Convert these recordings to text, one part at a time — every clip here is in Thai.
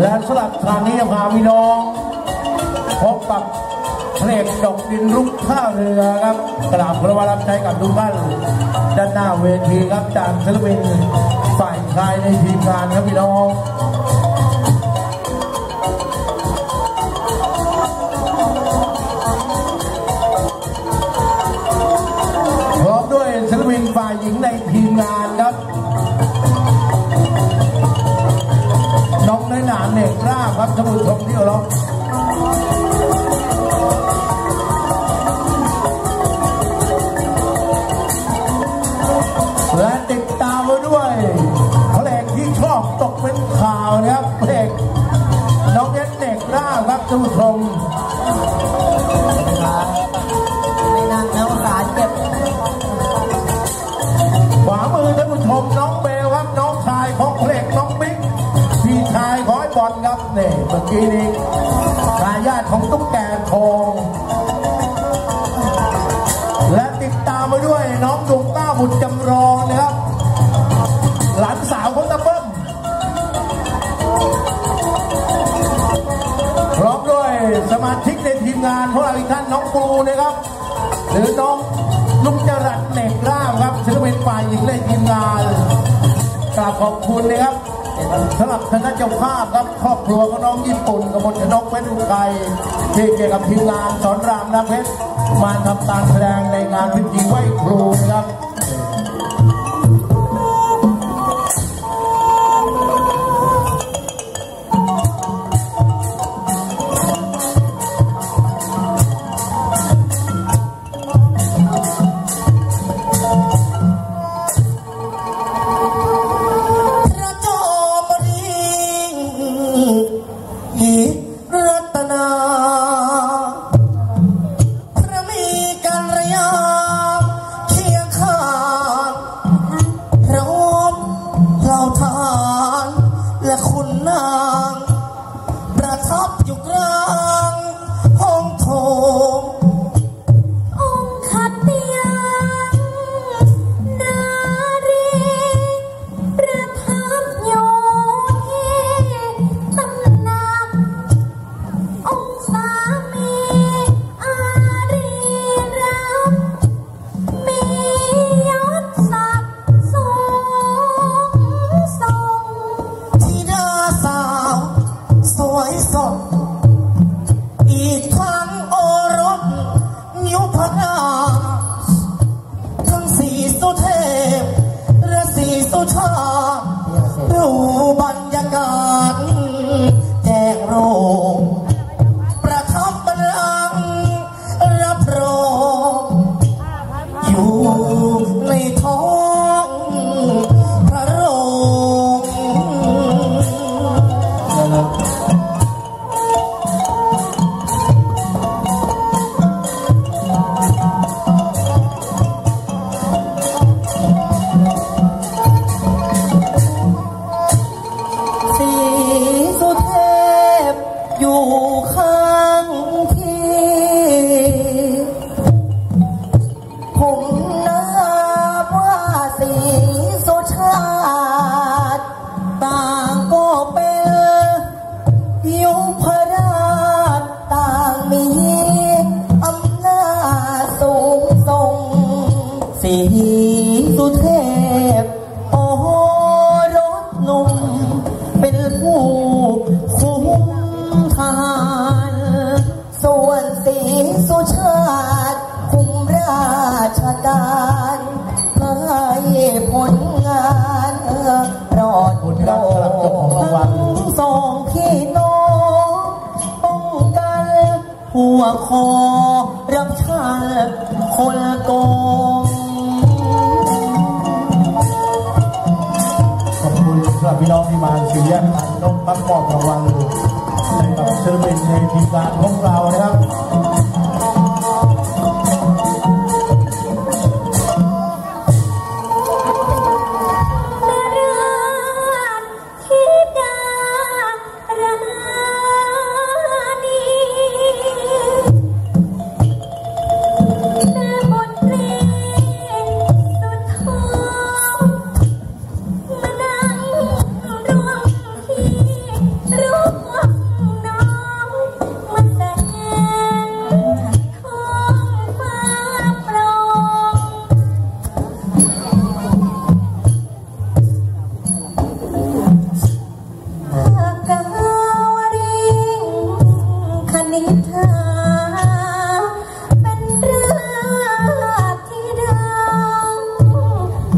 และสลับทางนี้จะพาพี่น้องพบกับเพลงดอกดินรุกท่าเรือครับกราบพระวรับใจกับทุกท่านด้านหน้าเวทีครับจากศิลปินฝ่ายชายในทีมงานครับพี่น้อง ครับท่องเที่เคารพและติดตามไว้ด้วยเพลงที่ชอบตกเป็นข่าวนะครับเพลงน้องเน็ตเด็กราครับท่านผู้ชม องไอ้บอลครับนี่เมื่อกี้นี้ทายาทของตุ๊กแกทองและติดตามมาด้วยน้องดวงต้าบุตรจำลองนะครับ หลานสาวของตะเบิ้มพร้อมด้วยสมาชิกในทีมงานของเราอีกท่านน้องปูนะครับ หรือน้องลุงจรัสเหล็กร่ามครับศิลปินฝ่ายหญิงในทีมงานกราบขอบคุณนะครับ สำหรับคณะเจ้าภาพครับครอบครัวของน้องญี่ปุ่นกับมลชนกเพชรอุทัยที่เกี่ยวกับทีมงานสอนรามน้ำเพชรมาทำการแสดงในงานพิธีไหว้ครูนะครับ ทั้งโอรสยุพราทั้งสีสุเทพและสีสุชาติดูบรรยากาศแจ้งโรงประทับบัลลังรับรองอยู่ในท้อง สุชาติคุมราชการให้ผลงานรอดคุณครับสำหรับเจ้าของรางวัลทั้งสองพี่น้องป้องกันหัวคอรับชาติคนโกงขอบคุณสำหรับพี่น้องที่มาเสียงต้องรับมอบรางวัลให้กับศิลปินในทีมงานของเรานะครับ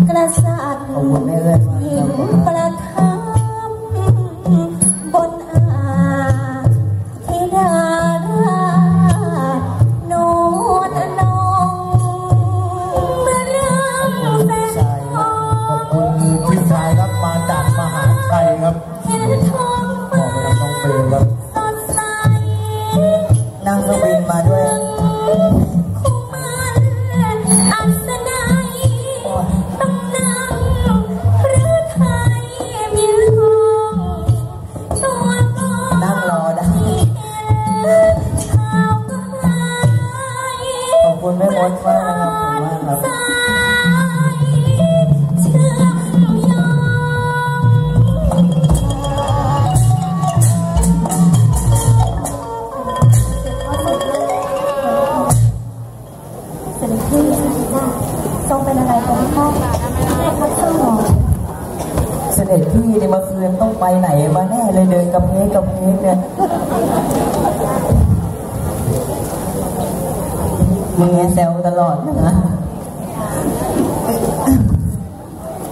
Kerasaan Kerasaan ไปไหนมาแน่เลยเดินกับเพกกับเพกเนี่ยมึงแซวตลอดนะ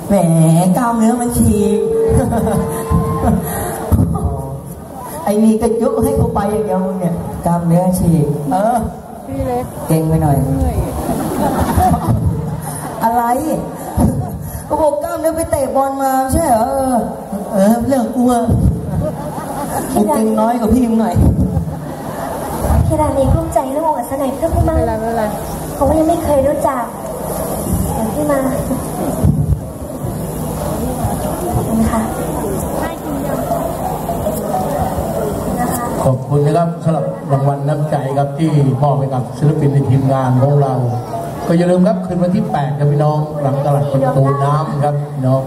แหมกล้ามเนื้อมันฉีกไอ้นี่ก็ยุให้กูไปอย่างเดียวมึงเนี่ยกล้ามเนื้อฉีกเออเก่งไปหน่อยอะไรก็บอกกล้ามเนื้อไปเตะบอลมาใช่เหรอ เออเออเรื่องกูอะกูเก่งน้อยกว่าพี่มึงหน่อยพี่ราณีกลุ้มใจเรื่ององค์อัศนัยเพื่อนพี่มากเพราะว่ายังไม่เคยรู้จักเดี๋ยวพี่มาขอบคุณค่ะนะคะขอบคุณนะครับสำหรับรางวัลน้ำใจครับที่มอบให้กับศิลปินในทีมงานของเรา ก็อย่าลืมครับคืนวันที่ 8 ครับพี่น้องหลังตลาดประตูน้ำครับพี่น้อง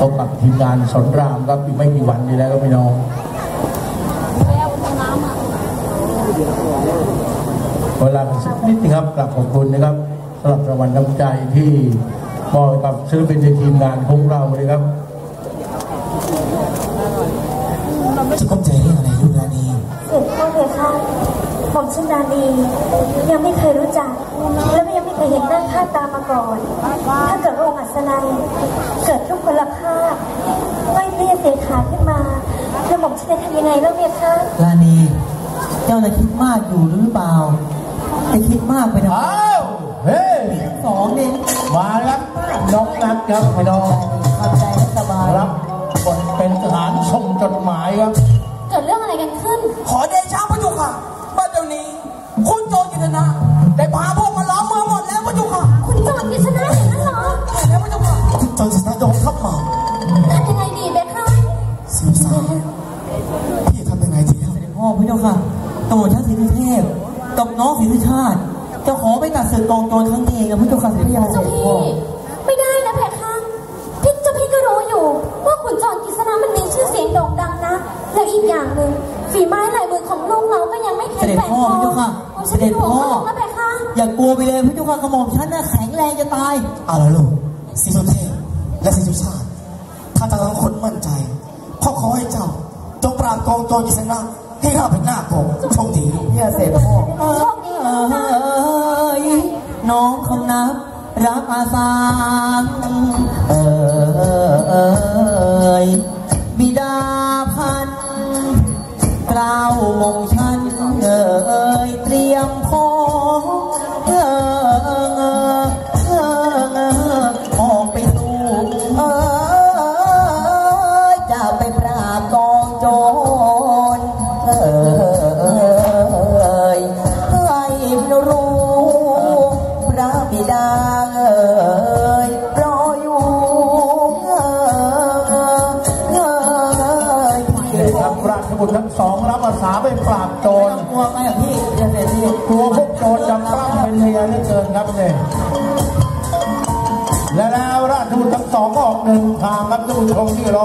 พบกับทีมงานสอนรามครับอีกไม่กี่วันนี้แล้วครับพี่น้องเวลากันสักนิดนึงครับกลับขอบคุณนะครับสำหรับรางวัลน้ำใจที่มอบให้กับศิลปินในทีมงานของเราเลยครับจะก้มใจเรื่องอะไรลูกราณีเสด็จพ่อเพคะผมชื่อดานียังไม่เคยรู้จักและก็ยังไม่ เคยเห็นหน้าค่าตามาก่อน ถ้าเกิดว่าองค์อัศนัยเกิดทุกคนละภาพไม่เรียกเสียขาขึ้นมาแล้วผมจะทำยังไงแล้วเนี่ยคะลานีเจ้าน่ะคิดมากอยู่หรือเปล่าจะคิดมากไปทำไมอ้าวเฮ้ยสองเนี่ยมาแล้วครับน้องนัดครับพี่น้องทำใจให้สบายรับบทเป็นทหารส่งจดหมายครับ คุณโจรกิษณะอย่างนั้นเหรอแล้วพระเจุค่ะคุณโจรกิตนะโดนทับมาทำยังไงดีเบคคะสิบสามพี่ทำยังไงดีครับพ่อพี่เจ้าค่ะตำรวจชั้นศรีสุเทพกับน้องศรีสุชาติจะขอไปตัดศึกกองโจรครั้งนี้เองนะพี่เจ้าค่ะพี่ยาเสเจ้าด็จพี่พ่อไม่ได้นะเพคะพี่เจ้าพี่ก็รู้อยู่ ว่าขุนจรกิษณะมันมีชื่อเสียงโด่งดังนะและอีกอย่างหนึ่งฝีไม้ลายมือของลูกเราก็ยังไม่แข็เสงด็จแกร่งพ่อพี่เจ้าค่ะผมเสจะเป็ด็นจห่วงพ่อลูกนะเพคะ อย่ากลัวไปเลยพี่เจ้าค่ะกระหม่อมฉันน่ะแข็งแรงจะตายเอาละลูกสีสุเทพและสีสุชาติถ้าทั้งคนมั่นใจขอขอให้เจ้าจงปราบกองโจรกิตนะให้ข้าเป็นหน้าโกงโชคดีลูกพี่ยเสด็จพ่อโชคดีนะยน้องคำนับรักอาสาเออ บุตรทั้งสองรับอาสาไปปราบโจรกลัวไหมอะพี่เดี๋ยวเดี๋ยวพี่กลัวพวกโจรจำตั้งเป็นเมียเหลือเกินครับเลยและแล้วราชบุตรทั้งสองออกเดินทางครับท่านผู้ชมที่เคา